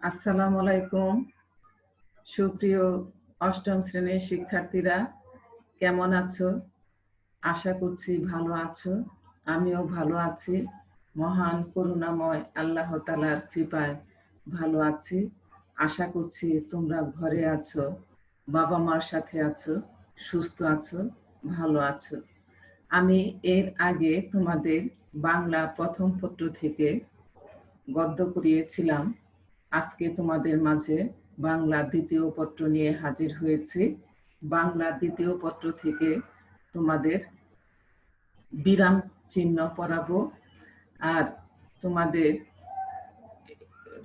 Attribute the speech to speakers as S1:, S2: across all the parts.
S1: আসসালামু আলাইকুম। সুপ্রিয় অষ্টম শ্রেণির শিক্ষার্থীরা, কেমন আছো? আশা করছি ভালো আছো। আমিও ভালো আছি। মহান করুণাময় আল্লাহ তালার কৃপায় ভালো আছি। আশা করছি তোমরা ঘরে আছো, বাবা মার সাথে আছো, সুস্থ আছো, ভালো আছো। আমি এর আগে তোমাদের বাংলা প্রথম পত্র থেকে গদ্য করিয়েছিলাম আজকে তোমাদের মাঝে বাংলা দ্বিতীয় পত্র নিয়ে হাজির হয়েছি। বাংলা দ্বিতীয় পত্র থেকে তোমাদের বিরাম চিহ্ন পড়াবো। আর তোমাদের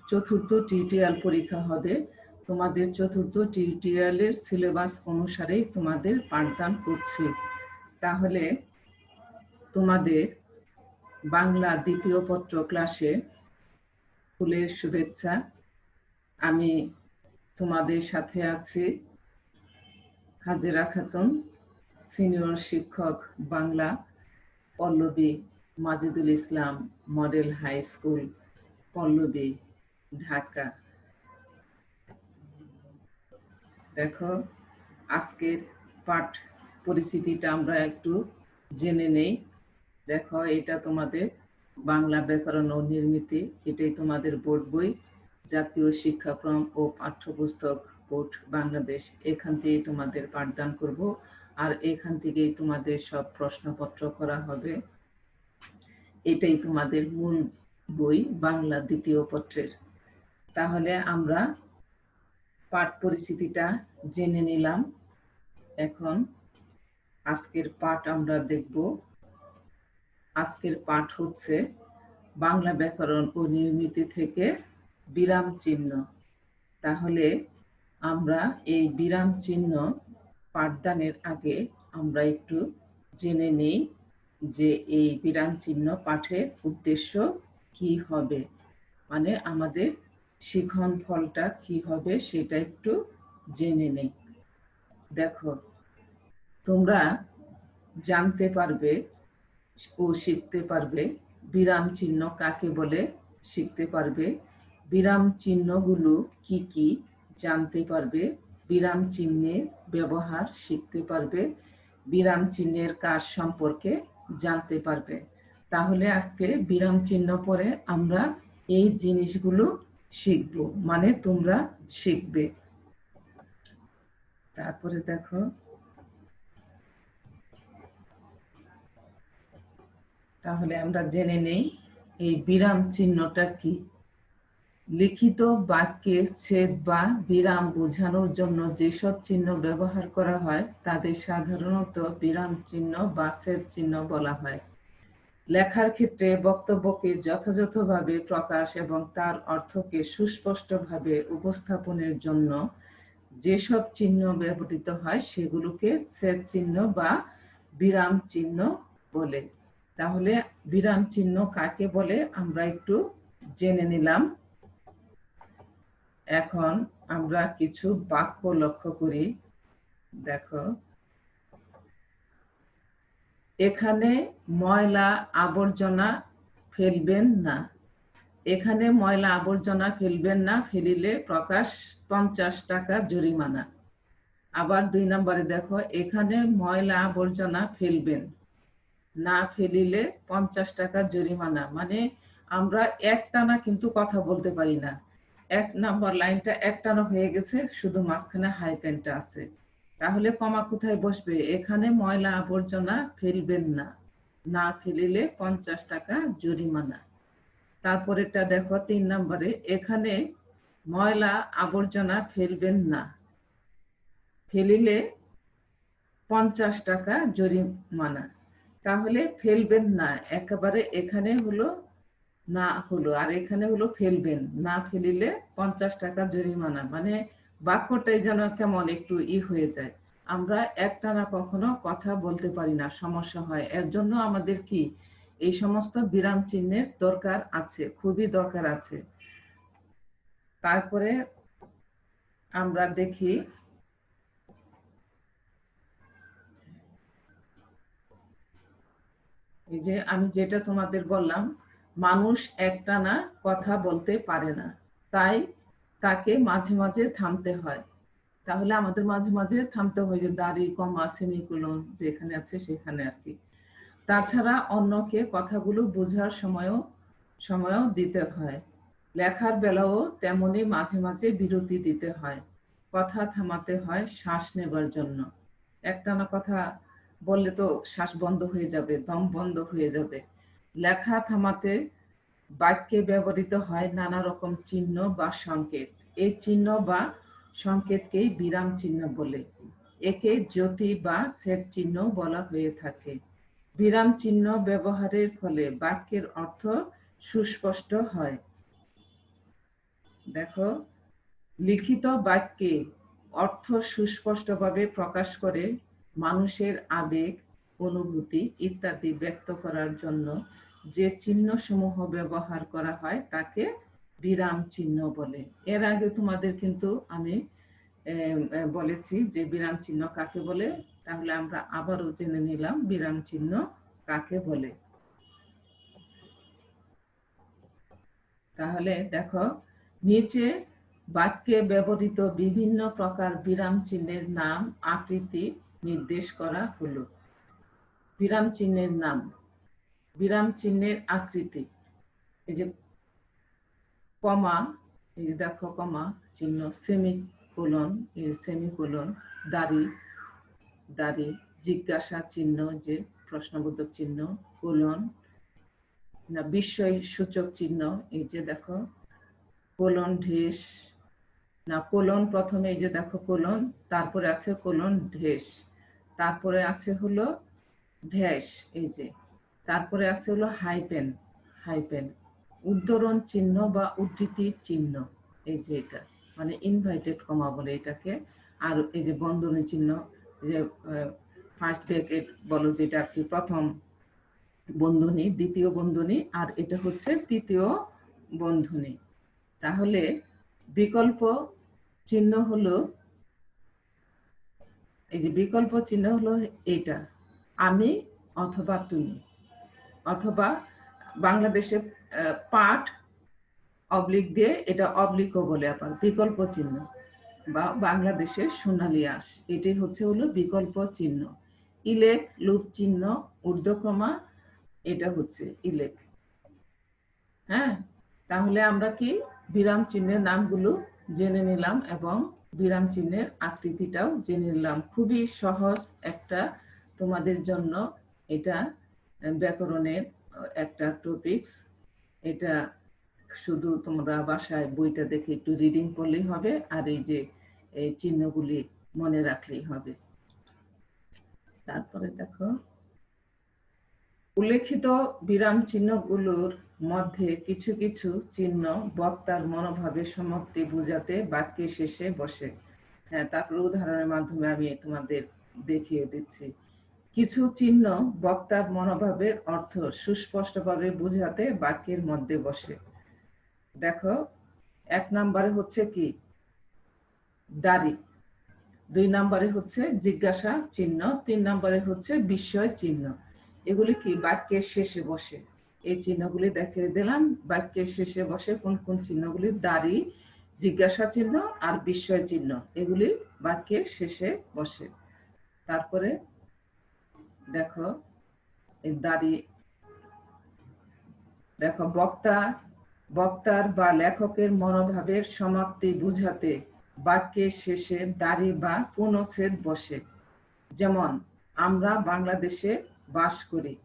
S1: চতুর্থ টিউটোরিয়াল পরীক্ষা হবে। তোমাদের চতুর্থ টিউটোরিয়ালের সিলেবাস অনুসারেই তোমাদের পাঠদান করছি। তাহলে তোমাদের বাংলা দ্বিতীয় পত্র ক্লাসে ফুলের শুভেচ্ছা। আমি তোমাদের সাথে আছি। হাজেরা খাতুন, সিনিয়র শিক্ষক Bangla Pallabi Majidul Islam model high school, Pallabi, Dhaka. দেখো, আজকের পাঠ পরিচিতিটা আমরা একটু জেনে নেই। দেখো, এটা তোমাদের বাংলা ব্যাকরণ ও নির্মিতি, এটাই তোমাদের বোর্ড বই। জাতীয় শিক্ষাক্রম ও পাঠ্যপুস্তক বোর্ড বাংলাদেশ, এখান থেকেই তোমাদের পাঠদান করব। আর এখান থেকেই তোমাদের সব প্রশ্নপত্র করা হবে। এটাই তোমাদের মূল বই, বাংলা দ্বিতীয় পত্রের। তাহলে আমরা পাঠ পরিচিতিটা জেনে নিলাম। এখন আজকের পাঠ আমরা দেখব। আজকের পাঠ হচ্ছে বাংলা ব্যাকরণ ও নির্মিতি থেকে বিরাম চিহ্ন। তাহলে আমরা এই বিরাম চিহ্ন পাঠদানের আগে আমরা একটু জেনে নেই যে এই বিরাম চিহ্ন পাঠের উদ্দেশ্য কি হবে। মানে আমাদের শিখন ফলটা কি হবে সেটা একটু জেনে নেই। দেখো, তোমরা জানতে পারবে ও শিখতে পারবে বিরাম চিহ্ন কাকে বলে, শিখতে পারবে বিরাম চিহ্নগুলো কি কি জানতে পারবে? বিরাম চিহ্নের ব্যবহার শিখতে পারবে। বিরাম চিহ্নের কাজ সম্পর্কে জানতে পারবে। তাহলে আজকে বিরাম চিহ্ন পরে আমরা এই জিনিসগুলো শিখব মানে তোমরা শিখবে। তারপরে দেখো। তাহলে আমরা জেনে নেই, এই বিরাম চিহ্নটা কি? লিখিত বাক্যে ছেদ বা বিরাম বোঝানোর জন্য যেসব চিহ্ন ব্যবহার করা হয়, তাদের সাধারণত বিরাম চিহ্ন বা ছেদ চিহ্ন বলা হয়। লেখার ক্ষেত্রে বক্তব্যকে যথাযথভাবে প্রকাশ এবং তার অর্থকে সুস্পষ্টভাবে উপস্থাপনের জন্য যেসব চিহ্ন ব্যবহৃত হয়, সেগুলোকে ছেদ চিহ্ন বা বিরাম চিহ্ন বলে। তাহলে বিরাম চিহ্ন কাকে বলে? আমরা একটু জেনে নিলাম। এখন আমরা কিছু বাক্য লক্ষ্য করি। দেখো। এখানে ময়লা আবর্জনা ফেলবেন না। এখানে ময়লা আবর্জনা ফেলবেন না, ফেলিলে প্রকাশ পঞ্চাশ টাকা জরিমানা। আবার দুই নম্বরে দেখো, এখানে ময়লা আবর্জনা ফেলবেন, না ফেলিলে পঞ্চাশ টাকা জরিমানা। মানে আমরা একটানা কিন্তু কথা বলতে পারি না। এক নাম্বার লাইনটা একটানা হয়ে গেছে, শুধু মাঝখানে হাই প্যান্টটা আছে। তাহলে কমা কোথায় বসবে? এখানে ময়লা আবর্জনা ফেলবেন না। না ফেলিলে পঞ্চাশ টাকা জরিমানা। তারপরেটা দেখো তিন নম্বরে, এখানে ময়লা আবর্জনা ফেলবেন না। ফেলিলে পঞ্চাশ টাকা জরিমানা। তাহলে ফেলবেন না। একেবারে এখানে হলো না হলো। আর এখানে হলো ফেলবেন। না ফেলিলে পঞ্চাশ টাকা জরিমানা। মানে বাক্যটাই যেন কেমন একটু ই হয়ে যায়। আমরা একটানা কখনো কথা বলতে পারি না, সমস্যা হয়। এর জন্য আমাদের কি? এই সমস্ত বিরাম চিহ্নের দরকার আছে, খুবই দরকার আছে। তারপরে আমরা দেখি এই যে আমি যেটা তোমাদের বললাম মানুষ একটানা কথা বলতে পারে না। তাই তাকে মাঝে মাঝে থামতে হয়। তাহলে আমাদের মাঝে মাঝে থামতে হয় যে দাড়ি, কমা, সেমিকুলন যেখানে আছে সেখানে আর কি। তাছাড়া অন্যকে কথাগুলো বোঝার সময়ও সময়ও দিতে হয়। লেখার বেলাও তেমনি মাঝে মাঝে বিরতি দিতে হয়। কথা থামাতে হয় শ্বাস নেবার জন্য। একটানা কথা বললে তো শ্বাস বন্ধ হয়ে যাবে, দম বন্ধ হয়ে যাবে। লেখা থামাতে বাক্যে ব্যবহৃত হয় নানা রকম চিহ্ন বা সংকেত। এই চিহ্ন বা সংকেতকেই বিরাম চিহ্ন বলে। একে জ্যোতি বা সেট চিহ্ন বলা হয়ে থাকে। বিরাম চিহ্ন ব্যবহারের ফলে বাক্যের অর্থ সুস্পষ্ট হয়। দেখো, লিখিত বাক্যে অর্থ সুস্পষ্টভাবে প্রকাশ করে মানুষের আবেগ অনুভূতি ইত্যাদি ব্যক্ত করার জন্য যে চিহ্ন সমূহ ব্যবহার করা হয় তাকে বিরাম চিহ্ন বলে। এর আগে তোমাদের কিন্তু আমি বলেছি যে বিরাম চিহ্ন কাকে বলে, তাহলে আমরা আবারও জেনে নিলাম বিরাম চিহ্ন কাকে বলে। তাহলে দেখো, নিচে বাক্যে ব্যবহৃত বিভিন্ন প্রকার বিরাম চিহ্নের নাম, আকৃতি নির্দেশ করা হলো। বিরাম চিহ্নের নাম, বিরাম চিহ্নের আকৃতি। এই যে কমা, এই যে দেখো কমা চিহ্ন সেমি কোলন এই সেমিকোলন, দাড়ি দাড়ি, জিজ্ঞাসা চিহ্ন, যে প্রশ্নবোধক চিহ্ন, কোলন, না বিস্ময় সূচক চিহ্ন, এই যে দেখো কোলন ঢেস, না কোলন প্রথমে এই যে দেখো কোলন, তারপরে আছে কোলন ঢেস, তারপরে আছে হলো ঢ্যাস এই যে। তারপরে আছে হলো হাইপেন হাইপেন। উদ্ধরণ চিহ্ন বা উদ্ধৃতি চিহ্ন, এই যে এটা। মানে ইনভাইটেড কমা বলে এটাকে। আর এই যে বন্ধনী চিহ্ন যে ফার্স্ট ব্রেকেট বলো যেটা আর কি প্রথম বন্ধনী, দ্বিতীয় বন্ধনী, আর এটা হচ্ছে তৃতীয় বন্ধনী। তাহলে বিকল্প চিহ্ন হলো, এই যে বিকল্প চিহ্ন হলো এইটা। আমি অথবা তুমি, অথবা বাংলাদেশে পাঠ অবলিক দিয়ে এটা অবলিকও বলে আবার, বিকল্প চিহ্ন বা বাংলাদেশের সোনালি আস এটাই হচ্ছে হলো বিকল্প চিহ্ন। ইলেক, লুপ চিহ্ন, ঊর্ধ্বক্রমা, এটা হচ্ছে ইলেক। হ্যাঁ তাহলে আমরা কি বিরাম চিহ্নের নামগুলো জেনে নিলাম এবং বিরাম চিহ্নের আকৃতিটাও জেনে নিলাম। খুবই সহজ একটা তোমাদের জন্য এটা ব্যাকরণের একটা টপিকস এটা শুধু তোমরা বাসায় বইটা দেখে একটু রিডিং করলেই হবে, আর এই যে, এই চিহ্নগুলি মনে রাখলেই হবে। তারপরে দেখো, উল্লেখিত বিরাম চিহ্নগুলোর মধ্যে কিছু কিছু চিহ্ন বক্তার মনোভাবের সমাপ্তি বোঝাতে বাক্যের শেষে বসে। হ্যাঁ তারপরে উদাহরণের মাধ্যমে আমি তোমাদের দেখিয়ে দিচ্ছি। কিছু চিহ্ন বক্তার মনোভাবের অর্থ সুস্পষ্টভাবে বোঝাতে বাক্যের মধ্যে বসে। দেখো, এক নম্বরে হচ্ছে কি? দাড়ি। দুই নম্বরে হচ্ছে জিজ্ঞাসা চিহ্ন, তিন নম্বরে হচ্ছে বিস্ময় চিহ্ন। এগুলি কি বাক্যের শেষে বসে? এই চিহ্নগুলি দেখে দিলাম, বাক্যের শেষে বসে কোন কোন চিহ্নগুলি? দাড়ি, জিজ্ঞাসা চিহ্ন আর বিস্ময় চিহ্ন। এগুলি বাক্যের শেষে বসে। তারপরে দেখো দাড়ি, দেখো, বক্তা, বক্তার বা লেখকের মনোভাবের সমাপ্তি বুঝাতে বাক্যের শেষে দাড়ি বা পুনচ্ছেদ বসে। যেমন, আমরা বাংলাদেশে বাস করি।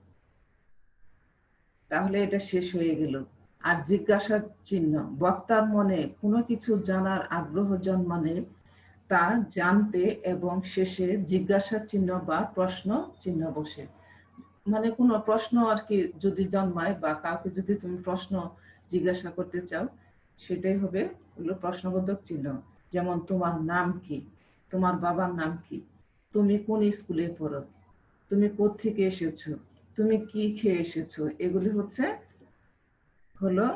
S1: তাহলে এটা শেষ হয়ে গেল। আর জিজ্ঞাসার চিহ্ন, বক্তার মনে কোনো কিছু জানার আগ্রহ জন্মানে তা জানতে এবং শেষে জিজ্ঞাসা চিহ্ন বা প্রশ্ন চিহ্ন বসে। মানে কোনো প্রশ্ন আর কি যদি জন্মায় বা কাউকে যদি তুমি প্রশ্ন জিজ্ঞাসা করতে চাও, সেটাই হবে হলো প্রশ্নবোধক চিহ্ন। যেমন, তোমার নাম কি? তোমার বাবার নাম কি? তুমি কোন স্কুলে পড়ো? তুমি কোথেকে এসেছ? তুমি কি খেয়ে এসেছ? এগুলি হচ্ছে হলো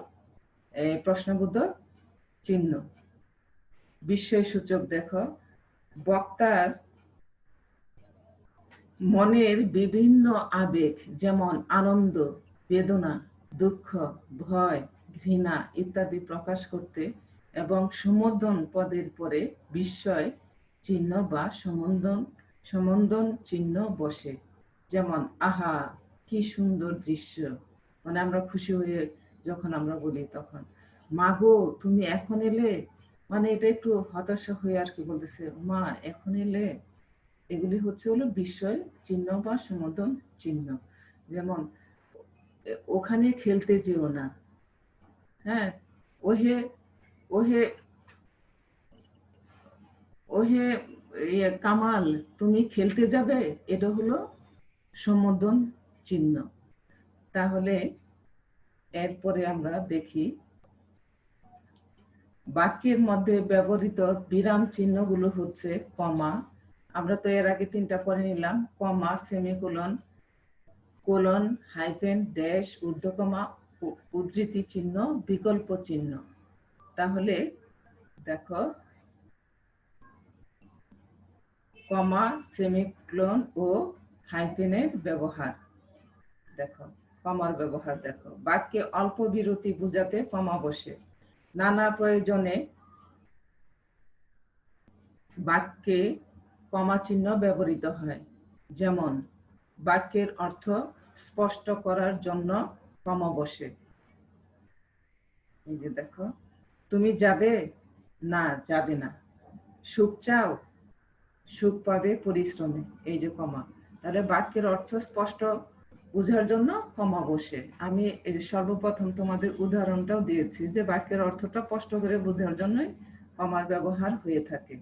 S1: প্রশ্নবোধক চিহ্ন। বিস্ময় সূচক দেখো। বক্তার মনের বিভিন্ন আবেগ, যেমন আনন্দ, বেদনা, দুঃখ, ভয়, ঘৃণা ইত্যাদি প্রকাশ করতে এবং সম্বোধন পদের পরে বিস্ময় চিহ্ন বা সম্বোধন সম্বোধন চিহ্ন বসে। যেমন, আহা, কি সুন্দর দৃশ্য। মানে আমরা খুশি হয়ে যখন আমরা বলি তখন। মাগো, তুমি এখন এলে? মানে এটা একটু হতাশা হয়ে আর কি বলতেছে, মা, এখন এলে এগুলি হচ্ছে হলো বিস্ময় চিহ্ন বা সম্বোধন চিহ্ন। যেমন, ওখানে খেলতে যেও না। হ্যাঁ ওহে ওহে ওহে ইয়ে কামাল, তুমি খেলতে যাবে? এটা হলো সম্বোধন চিহ্ন। তাহলে এরপরে আমরা দেখি বাক্যের মধ্যে ব্যবহৃত বিরাম চিহ্নগুলো হচ্ছে কমা। আমরা তো এর আগে তিনটা পড়ে নিলাম। Comma, semicolon, colon, hyphen, dash, ঊর্ধ্বকমা উদ্ধৃতি চিহ্ন, বিকল্প চিহ্ন। তাহলে দেখো, কমা, সেমিকোলন ও হাইফেনের ব্যবহার। দেখো, কমার ব্যবহার দেখো। বাক্যে অল্প বিরতি বোঝাতে কমা বসে। নানা প্রয়োজনে বাক্যে কমা চিহ্ন ব্যবহৃত হয়। যেমন, বাক্যের অর্থ স্পষ্ট করার জন্য কমা বসে এই যে দেখো, তুমি যাবে? না যাবে না। সুখ চাও? সুখ পাবে পরিশ্রমে। এই যে কমা। তাহলে বাক্যের অর্থ স্পষ্ট বোঝার জন্য কমা বসে আমি এই যে সর্বপ্রথম তোমাদের উদাহরণটাও দিয়েছি যে বাক্যের অর্থটা স্পষ্ট করে বোঝার জন্যই কমার ব্যবহার হয়ে থাকে।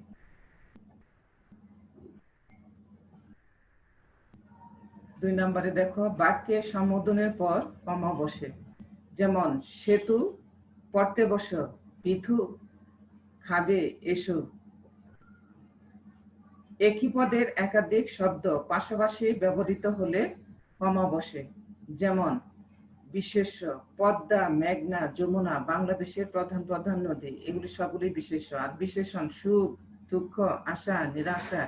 S1: দুই নম্বরে দেখো, বাক্যে সম্বোধনের পর কমা বসে যেমন, সেতু, পড়তে বস, পিথু, খাবে, এসো। একই পদের একাধিক শব্দ পাশাপাশি ব্যবহৃত হলে কমা বসে যেমন, বিশেষ্য, পদ্মা, মেঘনা, যমুনা, বাংলাদেশের প্রধান প্রধান নদী। এগুলি সবগুলি বিশেষ্য। আর বিশেষণ, সুখ, দুঃখ, আশা, নিরাশা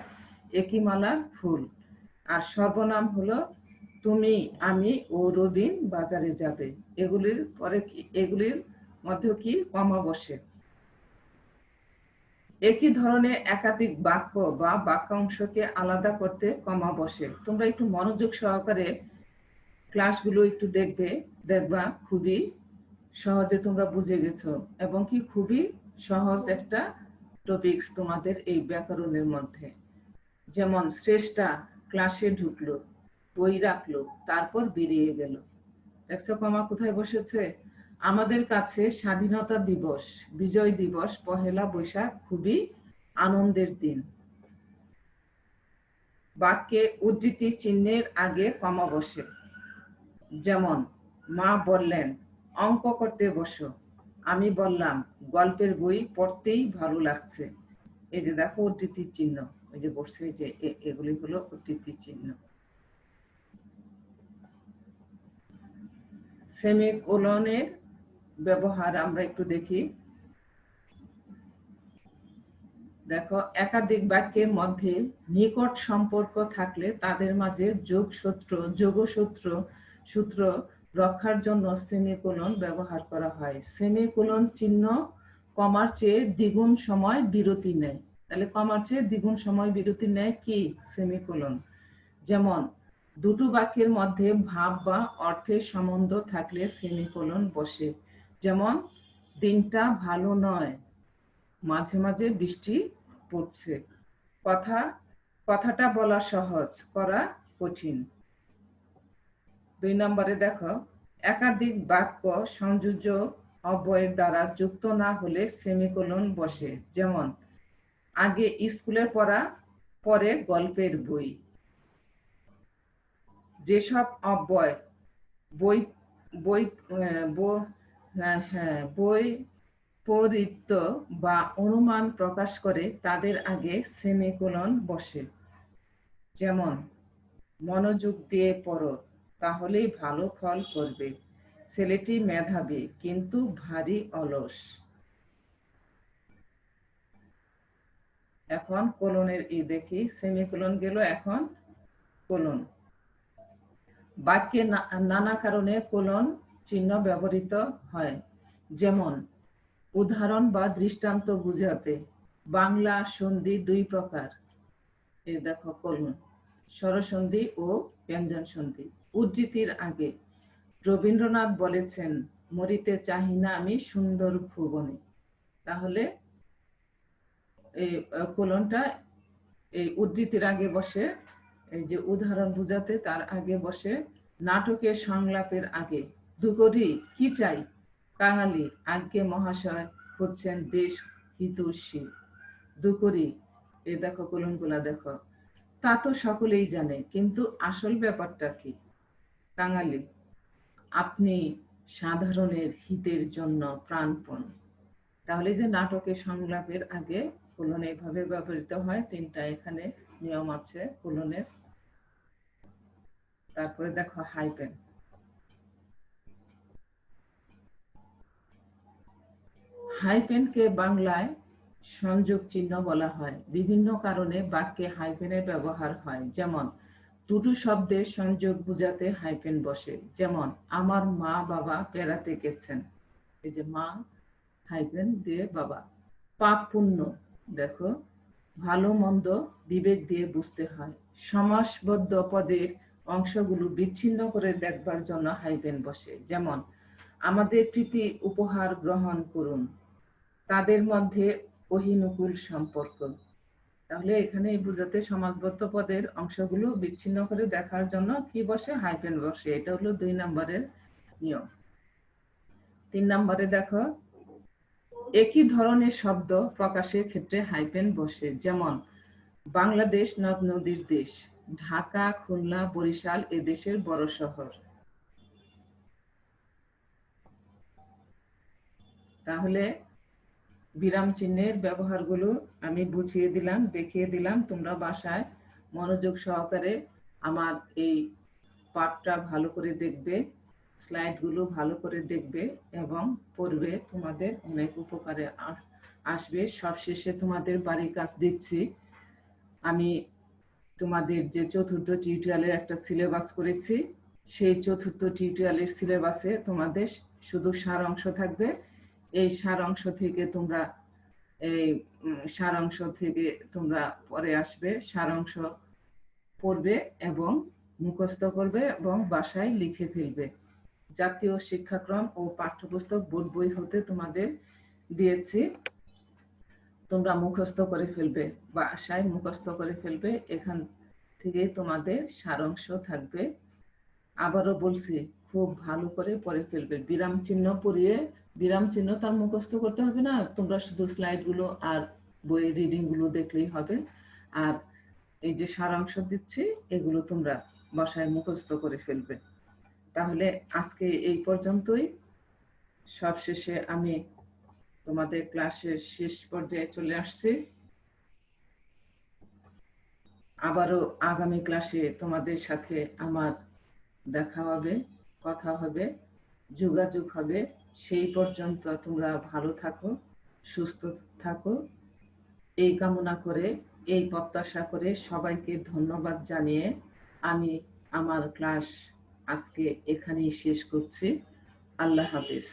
S1: একই মালার ফুল। আর সর্বনাম হলো, তুমি, আমি ও রবিন বাজারে যাবে। এগুলির পরে কি, এগুলির মধ্যে কি? কমা বসে একই ধরনের একাধিক বাক্য বা বাক্যাংশকে আলাদা করতে কমা বসে। তোমরা একটু মনোযোগ সহকারে ক্লাসগুলো একটু দেখবে, দেখবা খুবই সহজে তোমরা বুঝে গেছো এবং কি খুবই সহজ একটা টপিকস তোমাদের এই ব্যাকরণের মধ্যে। যেমন, শ্রেষ্ঠা ক্লাসে ঢুকলো, বই রাখল, তারপর বেরিয়ে গেল। দেখছ কমা কোথায় বসেছে? আমাদের কাছে স্বাধীনতা দিবস, বিজয় দিবস, পহেলা বৈশাখ খুবই আনন্দের দিন। বাক্যে উদ্ধৃতি চিহ্নের আগে কমা বসে যেমন, মা বললেন, অঙ্ক করতে বসো। আমি বললাম, গল্পের বই পড়তেই ভালো লাগছে। এই যে দেখো উদ্ধৃতির চিহ্ন ওই যে বসছে যে এগুলি হলো উদ্ধৃতির চিহ্ন। সেমিকোলনের ব্যবহার আমরা একটু দেখি। দেখো, একাধিক বাক্যের মধ্যে নিকট সম্পর্ক থাকলে তাদের মাঝে যোগ সূত্র যোগসূত্র, সূত্র রক্ষার জন্য সেমিকোলন ব্যবহার করা হয়। সেমিকোলন চিহ্ন কমার চেয়ে দ্বিগুণ সময় বিরতি নেয়। তাহলে কমার চেয়ে দ্বিগুণ সময় বিরতি নেয় কি? সেমিকোলন। যেমন, দুটো বাক্যের মধ্যে ভাব বা অর্থের সম্বন্ধ থাকলে সেমিকোলন বসে। যেমন, দিনটা ভালো নয়, মাঝে মাঝে বৃষ্টি পড়ছে। কথা, কথাটা বলা সহজ, করা কঠিন। দুই নম্বরে দেখো, একাধিক বাক্য সংযোজক অব্যয়ের দ্বারা যুক্ত না হলে সেমিকোলন বসে। যেমন, আগে স্কুলের পড়া, পরে গল্পের বই। যেসব অব্যয় বই বই হ্যাঁ, হ্যাঁ বই পরিত্য বা অনুমান প্রকাশ করে তাদের আগে সেমিকোলন বসে। যেমন মনোযোগ দিয়ে পড়ো তাহলেই ভালো ফল করবে। ছেলেটি মেধাবী কিন্তু ভারী অলস। এখন কোলনের ই দেখি সেমিকোলন গেল এখন কোলন। বাক্যে নানা কারণে কোলন চিহ্ন ব্যবহৃত হয়। যেমন, উদাহরণ বা দৃষ্টান্ত বুঝাতে বাংলা সন্ধি দুই প্রকার। এ দেখো করুন, স্বরসন্ধি ও ব্যঞ্জন সন্ধি। উদ্ধৃতির আগে, রবীন্দ্রনাথ বলেছেন, মরিতে চাহি না আমি সুন্দর ভুবনে। তাহলে এই কোলনটা এই উদ্ধৃতির আগে বসে, এই যে উদাহরণ বুঝাতে, তার আগে বসে, নাটকের সংলাপের আগে। দুকরি কি চাই? কাঙালি আজ্ঞে মহাশয় হচ্ছেন দেশ হিতৈষী। দুকরি এ দেখো কলমগুলা দেখো। তা তো সকলেই জানে, কিন্তু আসল ব্যাপারটা কি? কাঙালি, আপনি সাধারণের হিতের জন্য প্রাণপণ। তাহলে যে নাটকে সংলাপের আগে কোলন এইভাবে ব্যবহৃত হয়, তিনটা এখানে নিয়ম আছে কোলনের তারপরে দেখো হাইপেন। হাইপেনকে বাংলায় সংযোগ চিহ্ন বলা হয়। বিভিন্ন কারণে বাক্যে হাইপেনের ব্যবহার হয়। যেমন, দুটো শব্দের সংযোগ বুঝাতে হাইপেন বসে। যেমন, আমার মা বাবা বেড়াতে গেছেন। এই যে মা, হাইপেন দিয়ে বাবা। পাপ পুণ্য, দেখো, ভালো মন্দ বিবেক দিয়ে বুঝতে হয়। সমাসবদ্ধ পদের অংশগুলো বিচ্ছিন্ন করে দেখবার জন্য হাইপেন বসে। যেমন, আমাদের প্রীতি উপহার গ্রহণ করুন। তাদের মধ্যে অহিনুকুল সম্পর্ক। তাহলে এখানে বুঝাতে সমাজবদ্ধ পদের অংশগুলো বিচ্ছিন্ন করে দেখার জন্য কি বসে হাইপেন বসে, এটা হলো দুই নম্বরের নিয়ম। তিন নম্বরে দেখো, একই ধরনের শব্দ প্রকাশের ক্ষেত্রে হাইপেন বসে, যেমন, বাংলাদেশ নদ নদীর দেশ, ঢাকা, খুলনা, বরিশাল এ দেশের বড় শহর। তাহলে বিরাম চিহ্নের ব্যবহারগুলো আমি বুঝিয়ে দিলাম, দেখিয়ে দিলাম। তোমরা বাসায় মনোযোগ সহকারে আমার এই পাঠটা ভালো করে দেখবে, স্লাইডগুলো ভালো করে দেখবে এবং পড়বে। তোমাদের অনেক উপকারে আসবে। সবশেষে তোমাদের বাড়ির কাজ দিচ্ছি আমি তোমাদের যে চতুর্থ টিউটোরিয়ালের একটা সিলেবাস করেছি, সেই চতুর্থ টিউটোরিয়ালের সিলেবাসে তোমাদের শুধু সার অংশ থাকবে। এই সার অংশ থেকে তোমরা, এই সার অংশ থেকে তোমরা পরে আসবে, সার অংশ পড়বে এবং মুখস্থ করবে এবং বাসায় লিখে ফেলবে। জাতীয় শিক্ষাক্রম ও পাঠ্যপুস্তক বোর্ড বই হতে তোমাদের দিয়েছি। তোমরা মুখস্থ করে ফেলবে, বাসায় মুখস্থ করে ফেলবে, এখান থেকে তোমাদের সারাংশ থাকবে। আবারও বলছি, খুব ভালো করে পড়ে ফেলবে। বিরাম চিহ্ন পড়িয়ে বিরাম চিহ্ন তার মুখস্থ করতে হবে না। তোমরা শুধু স্লাইডগুলো আর বইয়ের রিডিংগুলো দেখলেই হবে। আর এই যে সারাংশ দিচ্ছি, এগুলো তোমরা বাসায় মুখস্থ করে ফেলবে। তাহলে আজকে এই পর্যন্তই। সবশেষে আমি তোমাদের ক্লাসের শেষ পর্যায়ে চলে আসছি। আবারও আগামী ক্লাসে তোমাদের সাথে আমার দেখা হবে, কথা হবে, যোগাযোগ হবে। সেই পর্যন্ত তোমরা ভালো থাকো, সুস্থ থাকো। এই কামনা করে, এই প্রত্যাশা করে সবাইকে ধন্যবাদ জানিয়ে আমি আমার ক্লাস আজকে এখানেই শেষ করছি। আল্লাহ হাফিজ।